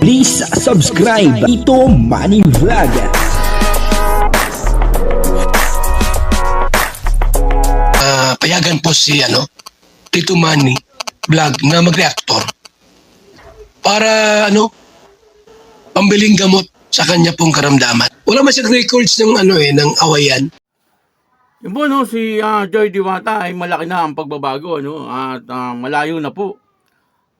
Please subscribe Ito Money Vlog. Ah, payagan po si ano, Tito Manny vlog na mag-reactor para ano, pambiling gamot sa kanya pong karamdaman. Wala man siyang records ng ano eh, ng awayan. Yun po, no, si ah, Joy Diwata ay malaki na ang pagbabago, no? At ah, malayo na po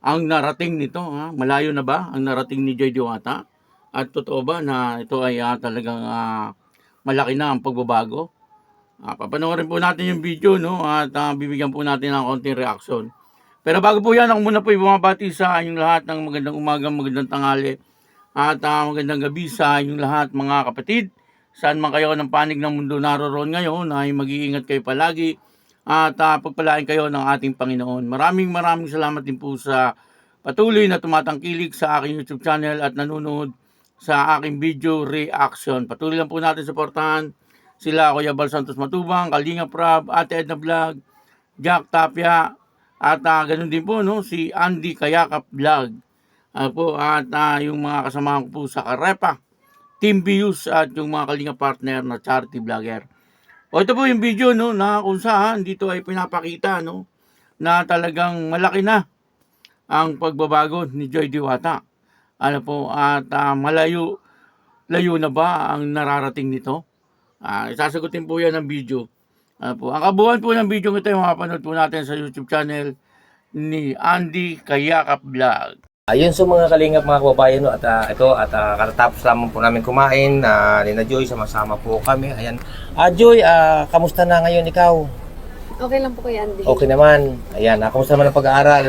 ang narating nito, ha? Malayo na ba ang narating ni Joy Diwata? At totoo ba na ito ay ah, talagang ah, malaki na ang pagbabago? Ah, papanoorin po natin yung video, no? At ah, bibigyan po natin ng konting reaction. Pero bago po yan, ako muna po bumabati sa inyong lahat ng magandang umaga, magandang tanghali, at ah, magandang gabi sa inyong lahat mga kapatid. Saan man kayo ng panig ng mundo naroon ngayon ay mag-iingat kayo palagi at ah, pagpalain kayo ng ating Panginoon. Maraming maraming salamat din po sa patuloy na tumatangkilik sa aking YouTube channel at nanonood sa aking video reaction. Patuloy lang po natin suportahan sila Kuya Bal Santos Matubang, Kalinga Prab, Ate Edna Vlog, Jack Tapia, at ah, ganun din po no, si Andy Kayakap Vlog. Ah, po, at ah, yung mga kasamahan ko po sa Karepa, Team Views at yung mga kalinga partner na charity vlogger. O ito po yung video no na kung saan dito ay pinapakita no na talagang malaki na ang pagbabago ni Joy Diwata. Ano po at ah, malayo layo na ba ang nararating nito? Ah, isasagutin po yan ng video. Ano po, ang kabuuan po ng video ito yung mapanood po natin sa YouTube channel ni Andy Kayakap Vlog. Ayun so mga kalingap mga kababayan no, at ah, ito at ah, katatapos lamang po namin kumain na ni na Joy sama-sama po kami. Ayan. Ah Joy, ah, kamusta na ngayon ikaw? Okay lang po kay Andy. Okay naman. Ayan, ah, kamusta naman ang pag-aaral?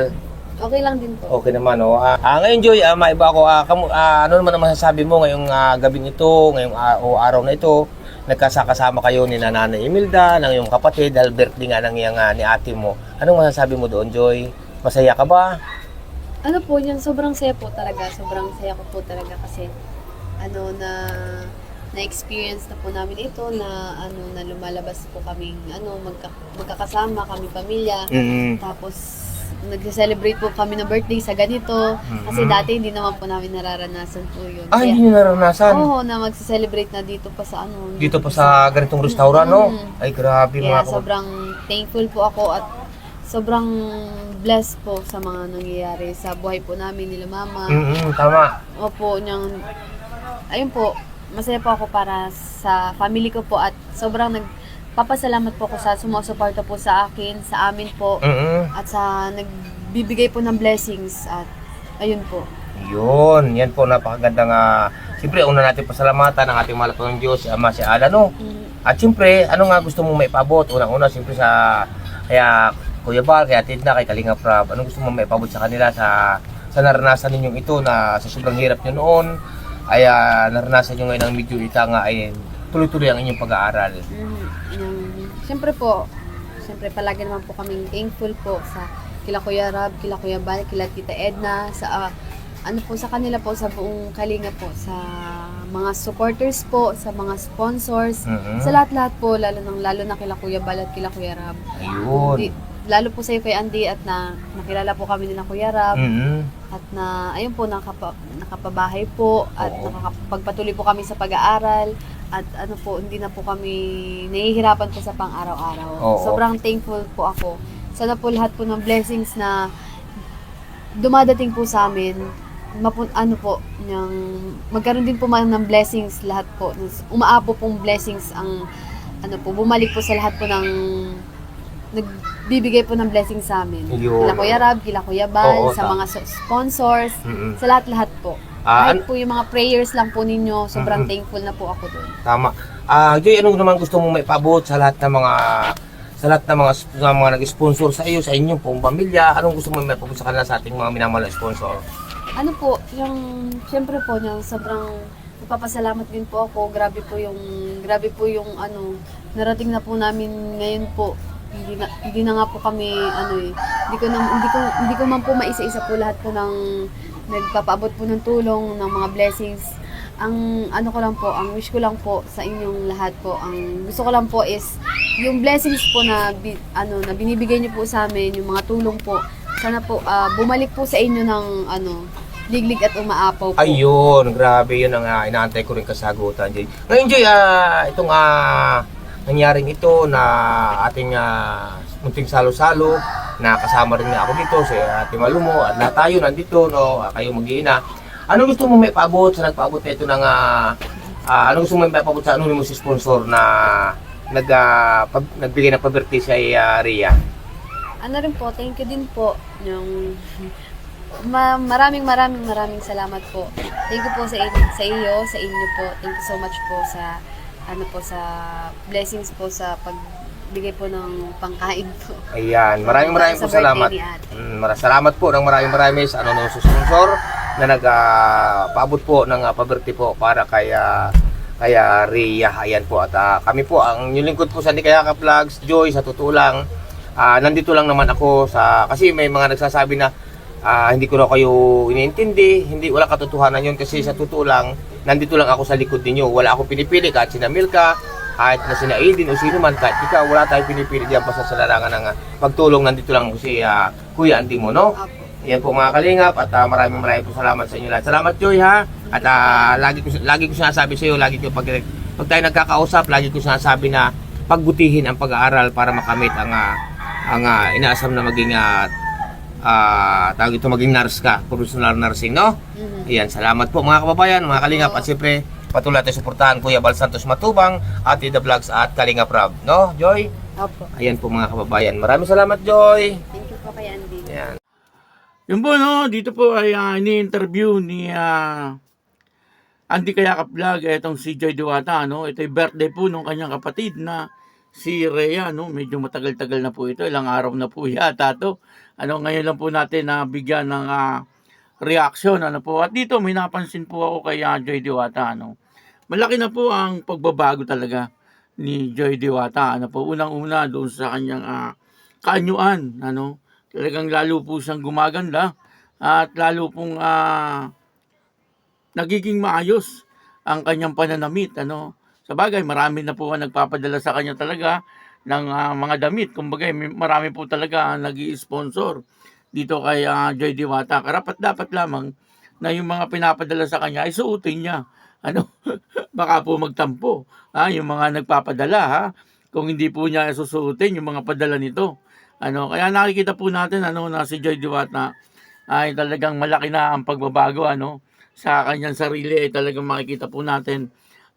Okay lang din po. Okay naman oh. Ah, ah, ngayon Joy, ah, maiba ako ah, kamu, ah, ano naman ang masasabi mo ngayong ah, gabi ito, ngayong ah, o araw na ito? Nagkasakasama kayo ni Nanay Imelda, ng iyong kapatid, dahil birthday nga ng iyang ah, ni ate mo. Anong masasabi mo doon, Joy? Masaya ka ba? Ano po yan, sobrang saya po talaga. Sobrang saya ko po talaga kasi ano na na-experience na po namin ito na ano na lumalabas po kaming ano magka, magkakasama kami pamilya Mm. tapos nagse-celebrate po kami ng birthday sa ganito kasi dati hindi naman po namin nararanasan po yun Ah, hindi nyo naranasan? oo na magse-celebrate na dito pa sa ano dito pa sa ganitong restaurant, no? Mm. Ay, grabe Kaya mga sobrang thankful po ako at sobrang blessed po sa mga nangyayari sa buhay po namin nila mama. Mm tama. Opo, niyang, ayun po, masaya po ako para sa family ko po at sobrang nagpapasalamat po ako sa sumusuporta po sa akin, sa amin po, mm at sa nagbibigay po ng blessings at ayun po. Yun, yan po napakagandang uh, Siyempre, una natin pasalamatan ang ating mahal ng Diyos, si Ama, si Ala, no? Mm, At siyempre, ano nga gusto mong maipabot? Unang-una, siyempre sa kaya Kuya Bal, kaya Tidna, kay Kalinga Prab, anong gusto mong maipabot sa kanila sa sa naranasan ninyong ito na sa sobrang hirap nyo noon, ay ah, naranasan nyo ngayon ang medyo ita nga ay tuloy-tuloy ang inyong pag-aaral. Mm, yung, siyempre po, siyempre palagi naman po kaming thankful po sa kila Kuya Rab, kila Kuya Bal, kila Tita Edna, sa ah, ano po sa kanila po sa buong kalinga po sa mga supporters po, sa mga sponsors, Mhm. sa lahat-lahat po, lalo nang lalo na kila Kuya Bal at kila Kuya Rab. Ayun. Di- lalo po sa iyo kay Andy at na nakilala po kami nila Kuya Rab Mhm. at na ayun po nakapa, nakapabahay po at Oo. nakakapagpatuloy po kami sa pag-aaral at ano po hindi na po kami nahihirapan po sa pang-araw-araw. Oo. Sobrang thankful po ako. Sana po lahat po ng blessings na dumadating po sa amin mapun ano po ng magkaroon din po man ng blessings lahat po umaapo pong blessings ang ano po bumalik po sa lahat po ng nagbibigay po ng blessings sa amin. Yun. Kila Kuya Rab, kila Kuya Bal, Oo, sa mga so- sponsors, Mhm. sa lahat-lahat po. Ah, Kahit po yung mga prayers lang po ninyo, sobrang thankful na po ako doon. Tama. Ah, Joy, anong naman gusto mong maipabot sa lahat ng mga sa lahat ng mga ng mga nag-sponsor sa iyo, sa inyong pong pamilya? Anong gusto mong maipabot sa kanila sa ating mga minamahal na sponsor? Ano po, yung, syempre po, yung sobrang nagpapasalamat din po ako. Grabe po yung, grabe po yung ano, narating na po namin ngayon po. Hindi na, hindi na nga po kami, ano eh, hindi ko, na, hindi ko, hindi ko man po maisa-isa po lahat po ng nagpapaabot po ng tulong, ng mga blessings. Ang ano ko lang po, ang wish ko lang po sa inyong lahat po, ang gusto ko lang po is yung blessings po na bi, ano na binibigay niyo po sa amin, yung mga tulong po. Sana po ah, bumalik po sa inyo ng ano liglig at umaapaw po. Ayun, grabe yun ang uh, inaantay ko rin kasagutan, Joy. Ngayon, Joy, ah, itong ah, nangyaring ito na ating ah, munting salo-salo, na kasama rin ako dito, si Ate Malumo, at lahat tayo nandito, no, ah, kayo mag-iina. Ano gusto mo may paabot sa nagpaabot na ito ng, ah, ah, ano gusto mo may paabot sa anonymous sponsor na nag, ah, pab- nagbigay ng pabirti sa uh, Ria? Ano rin po, thank you din po. Yung, ma- maraming maraming maraming salamat po. Thank you po sa, in- sa iyo, sa inyo po. Thank you so much po sa ano po sa blessings po sa pagbigay po ng pangkain po. Ayan, maraming maraming Sa po salamat. birthday ni ate. Mm, maraming salamat po ng maraming maraming sa ano sa sponsor na nag-paabot po ng uh, pabirthday po para kay ah, kay ah, Rhea. Ayan po at ah, kami po ang yung lingkod po sa Hindi Kaya Ka Vlogs, Joy sa totoo lang. ah, nandito lang naman ako sa kasi may mga nagsasabi na ah, hindi ko na kayo iniintindi, hindi wala katotohanan yun kasi sa totoo lang nandito lang ako sa likod ninyo. Wala akong pinipili kahit sina Milka, kahit na sina Aiden o sino man, kahit ikaw, wala tayong pinipili diyan basta sa larangan ng ah, pagtulong. Nandito lang ako si ah, Kuya Andy mo, no? Yan po mga kalingap at ah, maraming maraming po salamat sa inyo lahat. Salamat Joy ha. At ah, lagi ko lagi ko sinasabi sa iyo, lagi ko pag pag tayo nagkakausap, lagi ko sinasabi na pagbutihin ang pag-aaral para makamit ang ah, ang ah, inaasam na maging ah, ah, tawag ito maging nurse ka, professional nursing, no? Mhm. Ayan, salamat po mga kababayan, mga kalingap at siyempre patuloy natin suportahan Kuya Bal Santos Matubang, at The Vlogs at Kalingap Rob, no? Joy? Opo. Ayan po mga kababayan. Maraming salamat, Joy. Thank you po kay Andy. Ayan. Yung po, no, dito po ay uh, ini-interview ni ah, Andy Kayakap Vlog, etong si Joy Diwata, no? Ito yung birthday po ng kanyang kapatid na si Rhea, no? Medyo matagal-tagal na po ito, ilang araw na po yata to. Ano, ngayon lang po natin na bigyan ng ah, reaction, ano po. At dito may napansin po ako kay ah, Joy Diwata, no? Malaki na po ang pagbabago talaga ni Joy Diwata, ano po. Unang-una doon sa kanyang ah, kaanyuan, ano? Talagang lalo po siyang gumaganda at lalo pong ah, nagiging maayos ang kanyang pananamit. Ano? Sa bagay, marami na po ang nagpapadala sa kanya talaga ng ah, mga damit. Kumbaga, marami po talaga ang nag sponsor dito kay ah, Joy Diwata. Karapat dapat lamang na yung mga pinapadala sa kanya ay suotin niya. Ano? Baka po magtampo. Ha? Yung mga nagpapadala, ha? Kung hindi po niya susuotin yung mga padala nito. Ano, kaya nakikita po natin ano na si Joy Diwata ay talagang malaki na ang pagbabago ano sa kanyang sarili ay talagang makikita po natin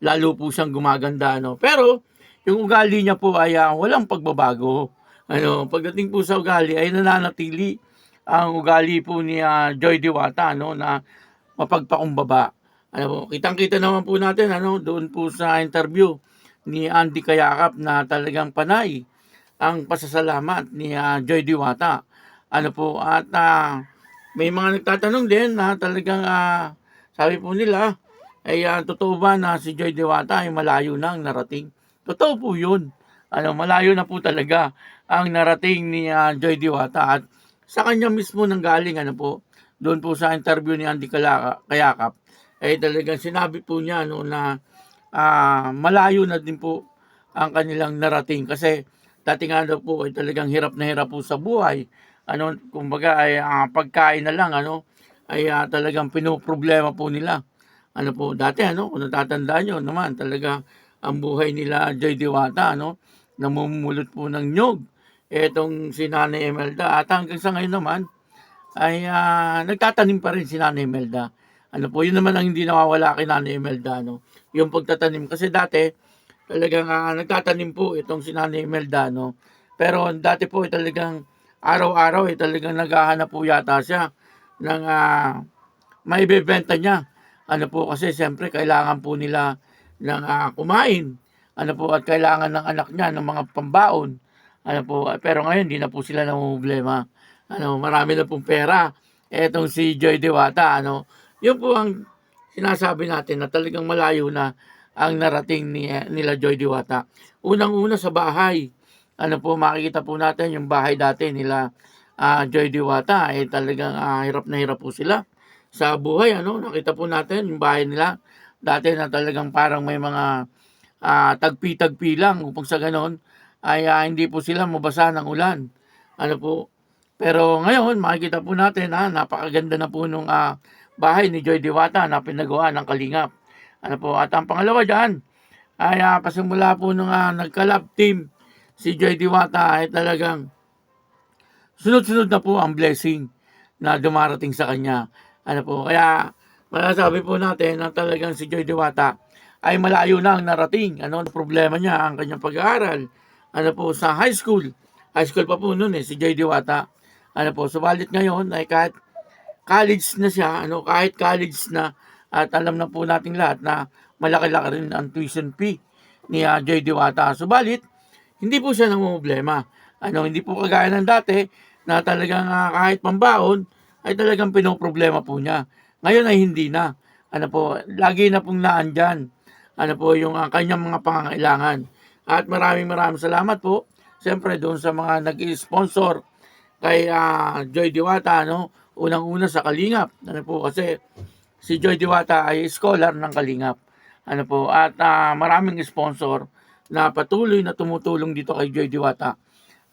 lalo po siyang gumaganda ano. Pero yung ugali niya po ay ah, walang pagbabago. Ano, pagdating po sa ugali ay nananatili ang ugali po ni ah, Joy Diwata no na mapagpakumbaba. Ano po, kitang-kita naman po natin ano doon po sa interview ni Andy Kayakap na talagang panay ang pasasalamat ni ah, Joy Diwata. Ano po, at ah, may mga nagtatanong din na talagang ah, sabi po nila, ay ah, totoo ba na si Joy Diwata ay malayo na ang narating? Totoo po yun. Ano, malayo na po talaga ang narating ni ah, Joy Diwata at sa kanya mismo nang galing ano po, doon po sa interview ni Andy Kalaka, Kayakap, ay talagang sinabi po niya no, na ah, malayo na din po ang kanilang narating kasi dati nga daw po ay talagang hirap na hirap po sa buhay. Ano, kumbaga ay ah, pagkain na lang ano ay ah, talagang pinoproblema po nila. Ano po, dati ano, kung natatandaan nyo naman, talaga ang buhay nila Joy Diwata, ano, namumulot po ng nyog. Etong si Nanay Emelda, at hanggang sa ngayon naman, ay ah, nagtatanim pa rin si Nanay Emelda. Ano po, yun naman ang hindi nawawala kay Nanay Emelda, no? Yung pagtatanim. Kasi dati, talagang ah, nagtatanim po itong si Nanay Imelda, no? Pero dati po, eh, talagang araw-araw, eh, talagang naghahanap po yata siya ng ah, may bebenta niya. Ano po, kasi siyempre, kailangan po nila ng ah, kumain. Ano po, at kailangan ng anak niya ng mga pambaon. Ano po, ah, pero ngayon, hindi na po sila namumblema. Ano, marami na pong pera. Etong si Joy Dewata, ano, yun po ang sinasabi natin na talagang malayo na ang narating ni, nila Joy Diwata. Unang-una sa bahay. Ano po, makikita po natin yung bahay dati nila ah, Joy Diwata. Eh talagang ah, hirap na hirap po sila sa buhay. Ano, nakita po natin yung bahay nila. Dati na talagang parang may mga ah, tagpi-tagpi lang upang sa ganon ay ah, hindi po sila mabasa ng ulan. Ano po, pero ngayon, makikita po natin, ha, napakaganda na po nung ah, bahay ni Joy Diwata na pinagawa ng Kalingap. Ano po, at ang pangalawa dyan, ay ah, pasimula po nung uh, nagka-love team si Joy Diwata ay talagang sunod-sunod na po ang blessing na dumarating sa kanya. Ano po, kaya masasabi po natin na talagang si Joy Diwata ay malayo na ang narating. Ano ang problema niya? Ang kanyang pag-aaral. Ano po, sa high school. High school pa po noon eh, si Joy Diwata. Ano po, subalit ngayon ay kahit college na siya, ano, kahit college na, at alam na po nating lahat na malaki-laki rin ang tuition fee ni ah, Joy Diwata. Subalit, hindi po siya problema. Ano, hindi po kagaya ng dati na talagang ah, kahit pambaon ay talagang pinoproblema po niya. Ngayon ay hindi na. Ano po, lagi na pong naandyan. Ano po yung ah, kanyang mga pangangailangan. At maraming maraming salamat po. Siyempre doon sa mga nag-sponsor kay ah, Joy Diwata, no? Unang-una sa Kalingap. Ano po kasi si Joy Diwata ay scholar ng Kalingap. Ano po, at ah, maraming sponsor na patuloy na tumutulong dito kay Joy Diwata.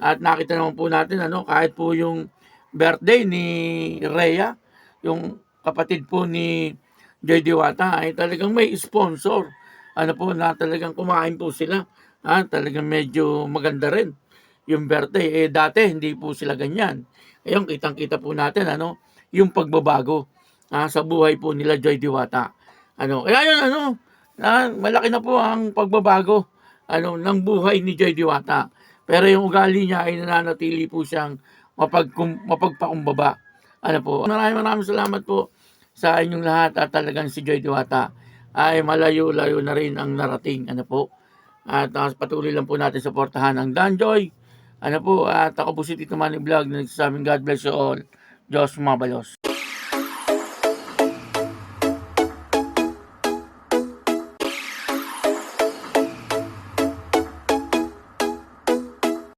At nakita naman po natin ano, kahit po yung birthday ni Rhea, yung kapatid po ni Joy Diwata ay talagang may sponsor. Ano po na talagang kumain po sila. Ah, talagang medyo maganda rin yung birthday. Eh dati hindi po sila ganyan. Ngayon kitang-kita po natin ano, yung pagbabago ah, sa buhay po nila Joy Diwata. Ano, kaya yun ano, ah, malaki na po ang pagbabago ano ng buhay ni Joy Diwata. Pero yung ugali niya ay nananatili po siyang mapag mapagpakumbaba. Ano po? Maraming maraming salamat po sa inyong lahat at talagang si Joy Diwata ay malayo-layo na rin ang narating. Ano po? At uh, patuloy lang po natin suportahan ang Danjoy. Ano po? At ako po si Tito Manny Vlog na nagsasabing God bless you all. Diyos mabalos.